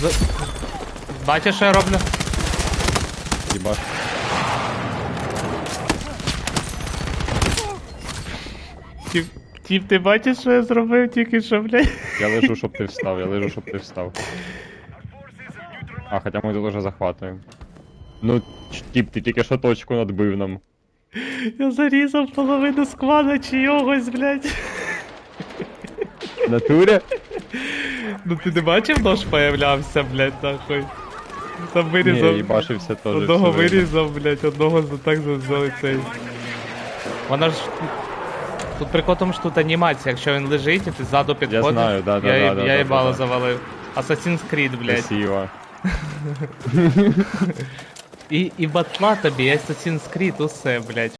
З... Бачиш, що я роблю? Їбаш. Тіп, тіп, ти бачиш, що я зробив тільки що, блядь? Я лежу, щоб ти встав, я лежу, щоб ти встав. А, хоча ми тут уже захватуємо. Ну, тіп, ти тільки що точку надбив нам. Я зарізав половину сквада чийогось, блядь. В натурі? Ну ти не бачив, нож появлявся, блядь, нахуй. Там Ні, вирізав. їбашився теж. Одного все вирізав, блядь, одного за так за цей. Вона ж. Тут тому, що тут анімація, якщо він лежить, і ти ззаду підходиш. знаю, да, да, я, да, я да, їбало да, да. завалив. Assassin's Creed, блядь. Красиво. І, і батла тобі, Assassin's Creed, усе, блядь.